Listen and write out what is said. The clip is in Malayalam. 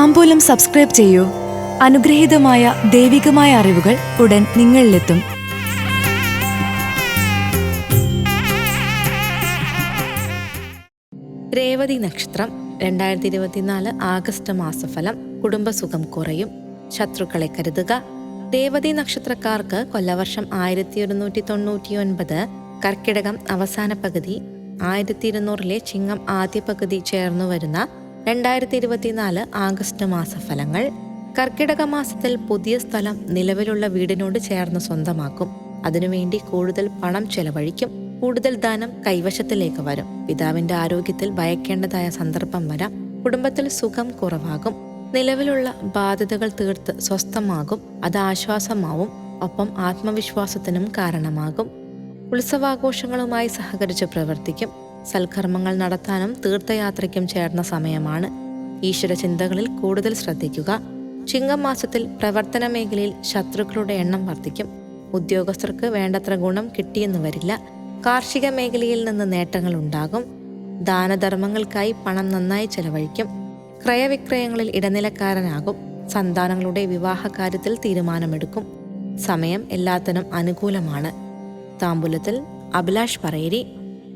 താമ്പൂലം സബ്സ്ക്രൈബ് ചെയ്യൂ. അനുഗ്രഹീതമായ ദൈവികമായ അറിവുകൾ ഉടൻ നിങ്ങളിലെത്തും. രേവതി നക്ഷത്രം രണ്ടായിരത്തി ഇരുപത്തിനാല് ആഗസ്റ്റ് മാസഫലം കുടുംബസുഖം കുറയും. ശത്രുക്കളെ കരുതുക. രേവതി നക്ഷത്രക്കാർക്ക് കൊല്ലവർഷം ആയിരത്തി ഒരുന്നൂറ്റി തൊണ്ണൂറ്റി ഒൻപത് കർക്കിടകം അവസാന പകുതി ആയിരത്തി ഇരുന്നൂറിലെ ചിങ്ങം ആദ്യ പകുതി ചേർന്നു വരുന്ന രണ്ടായിരത്തി ഇരുപത്തിനാല് ആഗസ്റ്റ് മാസഫലങ്ങൾ കർക്കിടക മാസത്തിൽ പുതിയ സ്ഥലം നിലവിലുള്ള വീടിനോട് ചേർന്ന് സ്വന്തമാക്കും. അതിനുവേണ്ടി കൂടുതൽ പണം ചെലവഴിക്കും. കൂടുതൽ ധനം കൈവശത്തിലേക്ക് വരും. പിതാവിന്റെ ആരോഗ്യത്തിൽ ഭയക്കേണ്ടതായ സന്ദർഭം വരാം. കുടുംബത്തിൽ സുഖം കുറവാകും. നിലവിലുള്ള ബാധ്യതകൾ തീർത്ത് സ്വസ്ഥമാകും. അത് ആശ്വാസമാവും. ഒപ്പം ആത്മവിശ്വാസത്തിനും കാരണമാകും. ഉത്സവാഘോഷങ്ങളുമായി സഹകരിച്ച് പ്രവർത്തിക്കും. സൽക്കർമ്മങ്ങൾ നടത്താനും തീർത്ഥയാത്രയ്ക്കും ചേർന്ന സമയമാണ്. ഈശ്വര ചിന്തകളിൽ കൂടുതൽ ശ്രദ്ധിക്കുക. ചിങ്ങം മാസത്തിൽ പ്രവർത്തന മേഖലയിൽ ശത്രുക്കളുടെ എണ്ണം വർദ്ധിക്കും. ഉദ്യോഗസ്ഥർക്ക് വേണ്ടത്ര ഗുണം കിട്ടിയെന്ന് വരില്ല. കാർഷിക മേഖലയിൽ നിന്ന് നേട്ടങ്ങൾ ഉണ്ടാകും. ദാനധർമ്മങ്ങൾക്കായി പണം നന്നായി ചെലവഴിക്കും. ക്രയവിക്രയങ്ങളിൽ ഇടനിലക്കാരനാകും. സന്താനങ്ങളുടെ വിവാഹ കാര്യത്തിൽ തീരുമാനമെടുക്കും. സമയം എല്ലാത്തിനും അനുകൂലമാണ്. താമ്പൂലത്തിൽ അഭിലാഷ് പറയേരി.